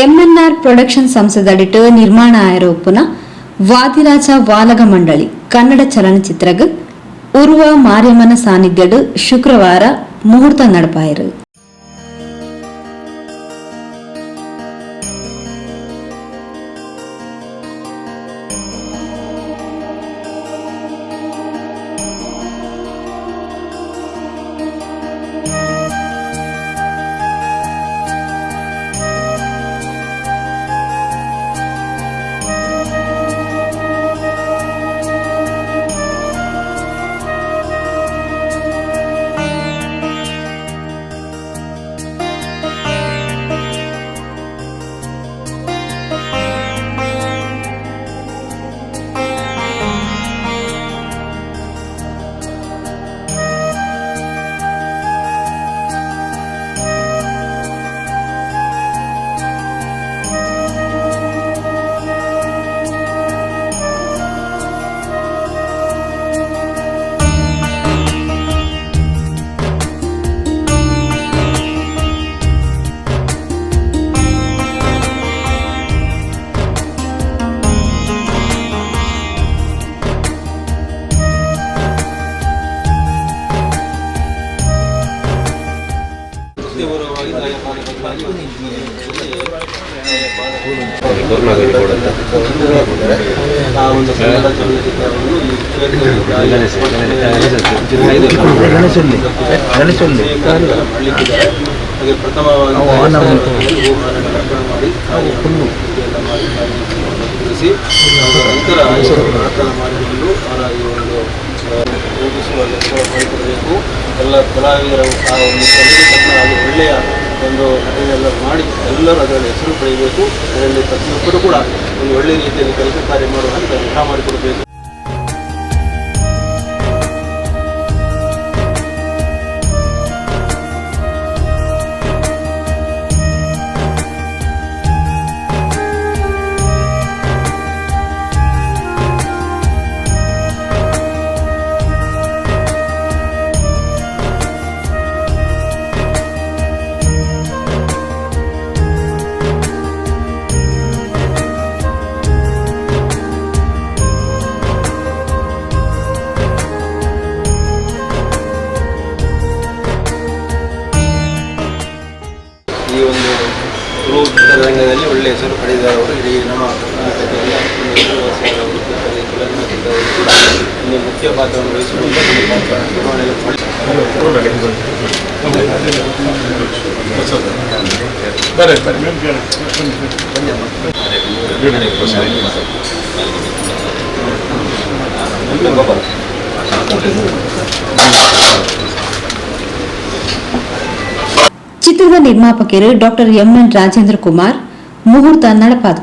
MNR production ಸಂಸ್ಥೆದಡಿಟ್ಟು ನಿರ್ಮಾಣ ಆರೋಪನ ವಾದಿರಾಜ ವಾಲಗ ಮಂಡಳಿ ಕನ್ನಡ ಚಲನಚಿತ್ರಗ್ ಉರ್ವ ಮಾರ್ಯಮ್ಮನ ಸಾನ್ನಿಧ್ಯಡ್ ಶುಕ್ರವಾರ ಮುಹೂರ್ತ ನಡಪಾಯರು ಆ ಒಂದು ಕನ್ನಡ ಚಲನಚಿತ್ರವನ್ನು ಈ ಗಣೇಶಲ್ಲಿ ಗಣೇಶಲ್ಲಿ ಮಾಡ್ಲಿಕ್ಕಿದ್ದಾರೆ. ಹಾಗೆ ಪ್ರಥಮವಾಗಿ ಅವು ಆನ ಉಂಟು. ಗೋಮಾರನ್ನು ಅರ್ಪಣೆ ಮಾಡಿ ನಾವು ಎಲ್ಲ ಮಾಡಿ ತಿಳಿಸಿ ನಂತರ ಪ್ರಾರ್ಥನೆ ಮಾಡಿಕೊಂಡು ಅವರ ಈ ಒಂದು ಆ, ರೂಪಿಸುವ ಕೆಲಸ ಮಾಡಿಕೊಡಬೇಕು ಎಲ್ಲ ಕಲಾವಿದರು ಆ ಒಂದು ಸಂಗೀತವನ್ನು ಅದು ಒಳ್ಳೆಯ ಒಂದು ನಟನೆಲ್ಲ ಮಾಡಿ ಎಲ್ಲರೂ ಅದರಲ್ಲಿ ಹೆಸರು ಪಡೆಯಬೇಕು. ಅದರಲ್ಲಿ ಪ್ರತಿಯೊಬ್ಬರು ಕೂಡ ಒಂದು ಒಳ್ಳೆಯ ರೀತಿಯಲ್ಲಿ ಕೆಲಸ ಕಾರ್ಯ ಮಾಡುವ ನಿಗಾ ಮಾಡಿಕೊಡಬೇಕು. ಗುರು ಚಿತ್ರರಂಗದಲ್ಲಿ ಒಳ್ಳೆಯ ಹೆಸರು ಪಡೆದವರು ಇಡೀ ನಮ್ಮ ಕರ್ನಾಟಕದಲ್ಲಿ ಒಂದು ಮುಖ್ಯ ಪಾತ್ರವನ್ನು ವಹಿಸಿಕೊಂಡು ಚಿತ್ರದ ನಿರ್ಮಾಪಕರು ಡಾಕ್ಟರ್ ಎಂಎನ್ ರಾಜೇಂದ್ರ ಕುಮಾರ್ ಮುಹೂರ್ತ ನಡಪಾದ್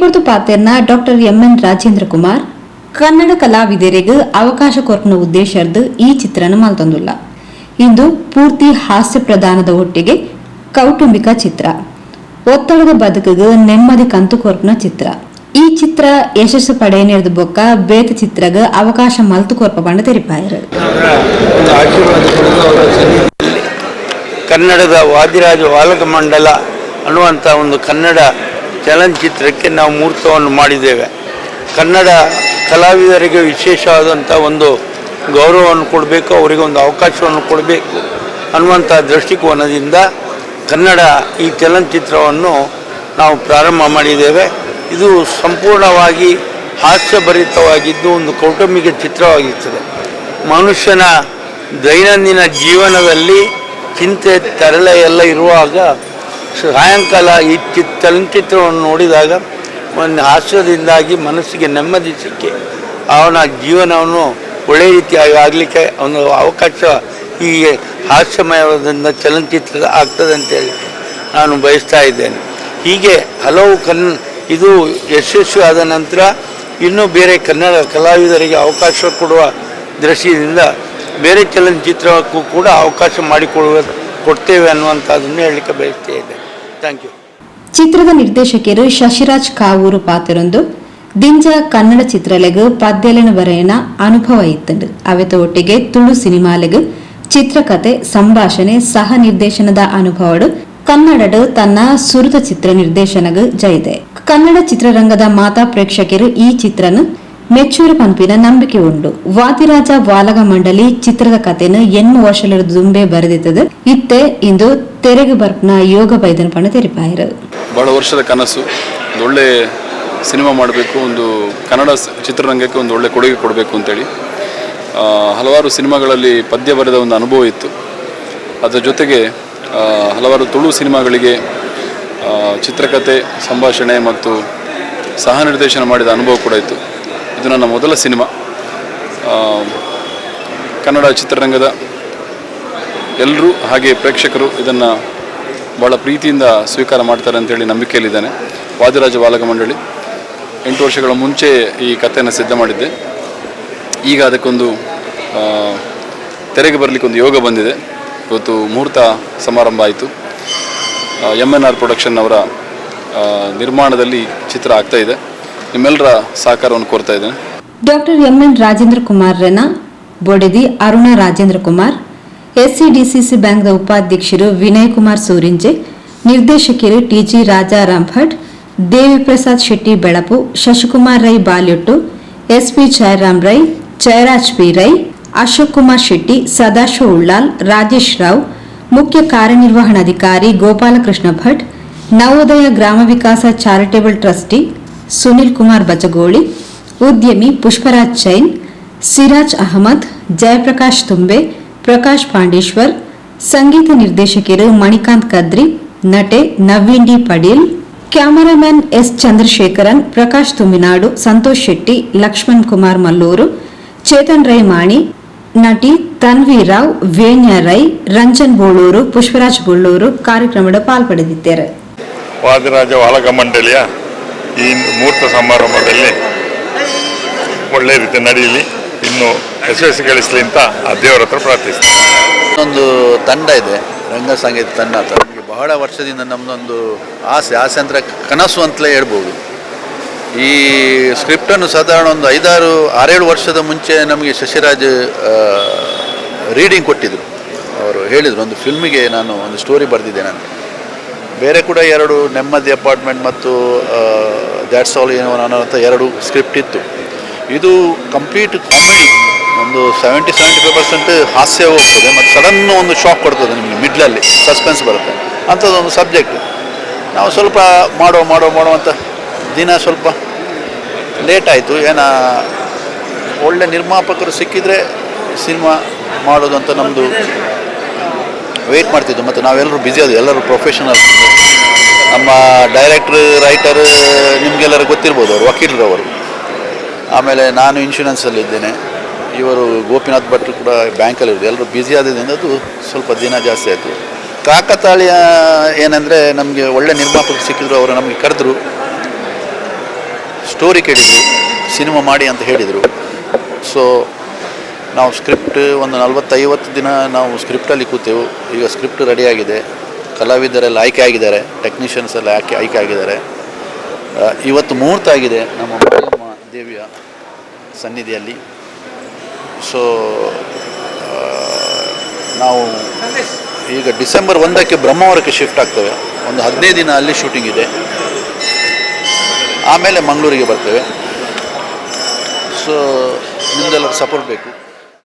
ಕೊರಿಯರ್ ಪಾತ್ರನ ಡಾಕ್ಟರ್ ಎಂಎನ್ ರಾಜೇಂದ್ರ ಕುಮಾರ್, ಕನ್ನಡ ಕಲಾವಿದರಿಗೆ ಅವಕಾಶ ಕೊರಕನ ಉದ್ದೇಶರ್ದು ಈ ಚಿತ್ರನ ಮಲ್ತೊಂದುಲ್ಲ. ಇಂದು ಪೂರ್ತಿ ಹಾಸ್ಯ ಪ್ರಧಾನದ ಒಟ್ಟಿಗೆ ಕೌಟುಂಬಿಕ ಚಿತ್ರ. ಒತ್ತಡದ ಬದುಕಿಗೆ ನೆಮ್ಮದಿ ಕಂತು ಕೊರ್ಪನ ಚಿತ್ರ. ಈ ಚಿತ್ರ ಯಶಸ್ಸು ಪಡೆಯನಿರದ ಬೊಕ್ಕ ಬೇತ ಚಿತ್ರಗ ಅವಕಾಶ ಮಲ್ತು ಕೊರ್ಪ ಬಣ್ಣ ತೆರಿಪಾಯರು. ಕನ್ನಡದ ವಾದಿರಾಜ ವಾಲಕ ಮಂಡಲ ಅನ್ನುವಂಥ ಒಂದು ಕನ್ನಡ ಚಲನಚಿತ್ರಕ್ಕೆ ನಾವು ಮುಹೂರ್ತವನ್ನು ಮಾಡಿದ್ದೇವೆ. ಕನ್ನಡ ಕಲಾವಿದರಿಗೆ ವಿಶೇಷವಾದಂಥ ಒಂದು ಗೌರವವನ್ನು ಕೊಡಬೇಕು, ಅವರಿಗೆ ಒಂದು ಅವಕಾಶವನ್ನು ಕೊಡಬೇಕು ಅನ್ನುವಂಥ ದೃಷ್ಟಿಕೋನದಿಂದ ಕನ್ನಡ ಈ ಚಲನಚಿತ್ರವನ್ನು ನಾವು ಪ್ರಾರಂಭ ಮಾಡಿದ್ದೇವೆ. ಇದು ಸಂಪೂರ್ಣವಾಗಿ ಹಾಸ್ಯಭರಿತವಾಗಿದ್ದು ಒಂದು ಕೌಟುಂಬಿಕ ಚಿತ್ರವಾಗಿರ್ತದೆ. ಮನುಷ್ಯನ ದೈನಂದಿನ ಜೀವನದಲ್ಲಿ ಚಿಂತೆ, ತರಲೆ ಎಲ್ಲ ಇರುವಾಗ ಸಾಯಂಕಾಲ ಈ ಚಿತ್, ಚಲನಚಿತ್ರವನ್ನು ನೋಡಿದಾಗ ಒಂದು ಹಾಸ್ಯದಿಂದಾಗಿ ಮನಸ್ಸಿಗೆ ನೆಮ್ಮದಿ ಸಿಕ್ಕಿ ಅವನ ಜೀವನವನ್ನು ಒಳ್ಳೆಯ ರೀತಿಯಾಗಿ ಆಗಲಿಕ್ಕೆ ಒಂದು ಅವಕಾಶ ಈ ಹಾಸ್ಯಮಯದಿಂದ ಚಲನಚಿತ್ರ ಆಗ್ತದೆ ಅಂತೇಳಿ ನಾನು ಬಯಸ್ತಾ ಇದ್ದೇನೆ. ಹೀಗೆ ಹಲವು ಕನ್, ಇದು ಯಶಸ್ವಿ ಆದ ನಂತರ ಇನ್ನೂ ಬೇರೆ ಕನ್ನಡ ಕಲಾವಿದರಿಗೆ ಅವಕಾಶ ಕೊಡುವ ದೃಷ್ಟಿಯಿಂದ ಬೇರೆ ಚಲನಚಿತ್ರಕ್ಕೂ ಕೂಡ ಅವಕಾಶ ಮಾಡಿಕೊಡುವ ಕೊಡ್ತೇವೆ ಅನ್ನುವಂಥದ್ದನ್ನು ಹೇಳಲಿಕ್ಕೆ ಬಯಸ್ತಾ ಥ್ಯಾಂಕ್ ಯು ಚಿತ್ರದ ನಿರ್ದೇಶಕಿಯರು ಶಶಿರಾಜ್ ಕಾವೂರು ಪಾತ್ರರೊಂದು ದಿಂಜ ಕನ್ನಡ ಚಿತ್ರಲೆಗ್ ಪದ್ಯಲೆನ ಬರೆಯನ ಅನುಭವ ಇತ್ತಂಡು ಅವೆತ ಒಟ್ಟಿಗೆ ತುಳು ಸಿನಿಮಾಲೆಗ್ ಚಿತ್ರಕಥೆ ಸಂಭಾಷಣೆ, ಸಹ ನಿರ್ದೇಶನದ ಅನುಭವಡು, ಕನ್ನಡಡು ತನ್ನ ಸುರದ ಚಿತ್ರ ನಿರ್ದೇಶನಗ್ ಜೈದೆ ಕನ್ನಡ ಚಿತ್ರರಂಗದ ಮಾತಾ ಪ್ರೇಕ್ಷಕರು ಈ ಚಿತ್ರನ ಮೆಚ್ಚೂರು ಪಂಪಿನ ನಂಬಿಕೆ ಉಂಡು ವಾದಿರಾಜ ವಾಲಗ ಮಂಡಳಿ ಚಿತ್ರದ ಕಥೆಯನ್ನು ಎನ್ನು ವರ್ಷಲ ದುಂಬೆ ಬರೆದಿತ್ತದೆ ಇತ್ತೆ ಇಂದು ತೆರೆಗೆ ಬರ್ಪ್ನ ಯೋಗ ಬೈದನ ಪಣ ತೆರಿಪಾಯರು. ಬಹಳ ವರ್ಷದ ಕನಸು. ಒಳ್ಳೆ ಸಿನಿಮಾ ಮಾಡಬೇಕು, ಒಂದು ಕನ್ನಡ ಚಿತ್ರರಂಗಕ್ಕೆ ಒಂದು ಒಳ್ಳೆ ಕೊಡುಗೆ ಕೊಡಬೇಕು ಅಂತೇಳಿ. ಹಲವಾರು ಸಿನಿಮಾಗಳಲ್ಲಿ ಪದ್ಯ ಬರೆದ ಒಂದು ಅನುಭವ ಇತ್ತು. ಅದರ ಜೊತೆಗೆ ಹಲವಾರು ತುಳು ಸಿನಿಮಾಗಳಿಗೆ ಚಿತ್ರಕಥೆ ಸಂಭಾಷಣೆ ಮತ್ತು ಸಹ ನಿರ್ದೇಶನ ಮಾಡಿದ ಅನುಭವ ಕೂಡ ಇತ್ತು. ಇದು ನನ್ನ ಮೊದಲ ಸಿನಿಮಾ. ಕನ್ನಡ ಚಿತ್ರರಂಗದ ಎಲ್ಲರೂ ಹಾಗೆ ಪ್ರೇಕ್ಷಕರು ಇದನ್ನು ಭಾಳ ಪ್ರೀತಿಯಿಂದ ಸ್ವೀಕಾರ ಮಾಡ್ತಾರೆ ಅಂತೇಳಿ ನಂಬಿಕೆಯಲ್ಲಿದ್ದಾನೆ. ವಾದಿರಾಜ ಬಾಲಕ ಮಂಡಳಿ ಎಂಟು ವರ್ಷಗಳ ಮುಂಚೆ ಈ ಕಥೆಯನ್ನು ಸಿದ್ಧ ಮಾಡಿದ್ದೆ. ಈಗ ಅದಕ್ಕೊಂದು ತೆರೆಗೆ ಬರಲಿಕ್ಕೆ ಒಂದು ಯೋಗ ಬಂದಿದೆ. ಇವತ್ತು ಮುಹೂರ್ತ ಸಮಾರಂಭ ಆಯಿತು. ಎಂ ಎನ್ ಆರ್ ಪ್ರೊಡಕ್ಷನ್ ಅವರ ನಿರ್ಮಾಣದಲ್ಲಿ ಚಿತ್ರ ಆಗ್ತಾಯಿದೆ ನಿಮ್ಮೆಲ್ಲರ ಸಹಕಾರವನ್ನು ಕೋರ್ತಾ ಇದ್ದೇನೆ. ಡಾಕ್ಟರ್ ಎಂಎನ್ ರಾಜೇಂದ್ರ ಕುಮಾರ್ ರನ ಬೊಡೆದಿ ಅರುಣ ರಾಜೇಂದ್ರ ಕುಮಾರ್, ಎಸ್ಸಿಡಿಸಿಸಿ ಬ್ಯಾಂಕ್ನ ಉಪಾಧ್ಯಕ್ಷರು Vinay Kumar Surinje ನಿರ್ದೇಶಕಿಯರು TG Rajaram Bhat Deviprasad Shetty Belapu, Shashikumar Rai Balyottu, SP Jayaram Rai, Jayaraj P Rai, Ashok Kumar Shetty, Sadashiva Ullal, Rajesh Rao, ಮುಖ್ಯ ಕಾರ್ಯನಿರ್ವಹಣಾಧಿಕಾರಿ ಗೋಪಾಲಕೃಷ್ಣ ಭಟ್, ನವೋದಯ ಗ್ರಾಮ ವಿಕಾಸ ಚಾರಿಟೇಬಲ್ ಟ್ರಸ್ಟಿ ಸುನಿಲ್ ಕುಮಾರ್ ಬಜಗೋಳಿ, ಉದ್ಯಮಿ ಪುಷ್ಪರಾಜ್ ಜೈನ್ ಸಿರಾಜ್ ಅಹಮದ್, ಜಯಪ್ರಕಾಶ್ ತುಂಬೆ, ಪ್ರಕಾಶ್ ಪಾಂಡೇಶ್ವರ್, ಸಂಗೀತ ನಿರ್ದೇಶಕಿರು Manikanth Kadri, ನಟೆ Naveen D Padil cameraman S Chandrashekaran, Prakash Tuminadu, Santhosh Shetty, Lakshman Kumar Malluru, Chetan Rai Mani ನಟಿ ತನ್ವಿ ರಾವ್, ವೇಣ್ಯ ರೈ, ರಂಜನ್ ಬೋಳೂರು, ಪುಷ್ಪರಾಜ್ ಬೋಳೂರು ಕಾರ್ಯಕ್ರಮದ ಪಾಲ್ಪಡೆದಿದ್ದಾರೆ. ವಾದಿರಾಜ ವಾಲಕ ಮಂಡಳಿಯ ಈ ಮುಹೂರ್ತ ಸಮಾರಂಭದಲ್ಲಿ ಒಳ್ಳೆ ರೀತಿ ನಡೆಯಲಿ. ಇನ್ನು ಯಶಸ್ವಿಗೊಳಿಸಲಿ ಅಂತ ಆ ದೇವರ ಹತ್ರ ಪ್ರಾರ್ಥಿಸ್ತೀನಿ. ಒಂದು ತಂಡ ಇದೆ, ರಂಗ ಸಂಗೀತ ತಂಡ ಅಂತ. ನಮಗೆ ಬಹಳ ವರ್ಷದಿಂದ ನಮ್ಮದೊಂದು ಆಸೆ ಆಸೆ ಅಂದರೆ ಕನಸು ಅಂತಲೇ ಹೇಳ್ಬೋದು. ಈ ಸ್ಕ್ರಿಪ್ಟನ್ನು ಸಾಧಾರಣ ಒಂದು ಐದಾರು, ಆರೇಳು ವರ್ಷದ ಮುಂಚೆ ನಮಗೆ ಶಶಿರಾಜ್ ರೀಡಿಂಗ್ ಕೊಟ್ಟಿದ್ದರು ಅವರು ಹೇಳಿದರು, ಒಂದು ಫಿಲ್ಮಿಗೆ ನಾನು ಒಂದು ಸ್ಟೋರಿ ಬರೆದಿದ್ದೆ ನಾನು ಬೇರೆ ಕೂಡ ಎರಡು ನೆಮ್ಮದಿ ಅಪಾರ್ಟ್ಮೆಂಟ್ ಮತ್ತು ದ್ಯಾಟ್ಸ್ ಆಲ್ ಏನೋ ಅನ್ನೋಂಥ ಎರಡು ಸ್ಕ್ರಿಪ್ಟ್ ಇತ್ತು. ಇದು ಕಂಪ್ಲೀಟ್ ಕಾಮಿಡಿ ಒಂದು ಸೆವೆಂಟಿ ಸೆವೆಂಟಿ ಫೈವ್ ಪರ್ಸೆಂಟ್ ಹಾಸ್ಯ ಹೋಗ್ತದೆ, ಮತ್ತು ಸಡನ್ ಒಂದು ಶಾಕ್ ಕೊಡ್ತದೆ ನಿಮಗೆ ಮಿಡ್ಲಲ್ಲಿ ಸಸ್ಪೆನ್ಸ್ ಬರುತ್ತೆ. ಅಂಥದ್ದೊಂದು ಸಬ್ಜೆಕ್ಟ್ ನಾವು ಸ್ವಲ್ಪ ಮಾಡೋ ಮಾಡೋ ಮಾಡೋ ಅಂತ ದಿನ ಸ್ವಲ್ಪ ಲೇಟ್ ಆಯಿತು. ಏನ, ಒಳ್ಳೆ ನಿರ್ಮಾಪಕರು ಸಿಕ್ಕಿದರೆ ಸಿನಿಮಾ ಮಾಡೋದು ಅಂತ ನಮ್ಮದು ವೆಯ್ಟ್ ಮಾಡ್ತಿದ್ದು. ಮತ್ತು ನಾವೆಲ್ಲರೂ ಬ್ಯುಸಿ ಅದು ಎಲ್ಲರೂ ಪ್ರೊಫೆಷನಲ್ ನಮ್ಮ ಡೈರೆಕ್ಟ್ರ್ ರೈಟರ್ ನಿಮಗೆಲ್ಲರೂ ಗೊತ್ತಿರ್ಬೋದು ಅವರು, ವಕೀಲರವರು. ಆಮೇಲೆ ನಾನು ಇನ್ಶೂರೆನ್ಸಲ್ಲಿದ್ದೇನೆ ಇವರು ಗೋಪಿನಾಥ್ ಭಟ್ರು ಕೂಡ ಬ್ಯಾಂಕಲ್ಲಿರೋದು ಎಲ್ಲರೂ ಬ್ಯುಸಿ ಆದ್ರಿಂದ ಅದು ಸ್ವಲ್ಪ ದಿನ ಜಾಸ್ತಿ ಆಯಿತು. ಕಾಕತಾಳಿಯ ಏನಂದರೆ ನಮಗೆ ಒಳ್ಳೆ ನಿರ್ಮಾಪಕರು ಸಿಕ್ಕಿದ್ರು, ಅವರು ನಮಗೆ ಕರೆದ್ರು. ಸ್ಟೋರಿ ಕೇಳಿದ್ರು ಸಿನಿಮಾ ಮಾಡಿ ಅಂತ ಹೇಳಿದರು. ಸೊ ನಾವು ಸ್ಕ್ರಿಪ್ಟ್ ಒಂದು ನಲ್ವತ್ತೈವತ್ತು ದಿನ ನಾವು ಸ್ಕ್ರಿಪ್ಟಲ್ಲಿ ಕೂತೆವು. ಈಗ ಸ್ಕ್ರಿಪ್ಟ್ ರೆಡಿಯಾಗಿದೆ ಕಲಾವಿದರೆಲ್ಲ ಆಯ್ಕೆ ಆಗಿದ್ದಾರೆ ಟೆಕ್ನಿಷಿಯನ್ಸ್ ಎಲ್ಲ ಆಯ್ಕೆ ಆಯ್ಕೆ ಆಗಿದ್ದಾರೆ. ಇವತ್ತು ಮುಹೂರ್ತ ಆಗಿದೆ ನಮ್ಮ ಮಾರಿಯಮ್ಮ ದೇವಿಯ ಸನ್ನಿಧಿಯಲ್ಲಿ. ಸೊ ನಾವು ಈಗ ಡಿಸೆಂಬರ್ ಒಂದಕ್ಕೆ ಬ್ರಹ್ಮಾವರಕ್ಕೆ ಶಿಫ್ಟ್ ಆಗ್ತೇವೆ. ಒಂದು ಹದಿನೈದು ದಿನ ಅಲ್ಲಿ ಶೂಟಿಂಗ್ ಇದೆ. ಆಮೇಲೆ ಮಂಗಳೂರಿಗೆ ಬರ್ತೇವೆ. ಸೊ ನಿಮ್ದೆಲ್ಲ ಸಪೋರ್ಟ್ ಬೇಕು.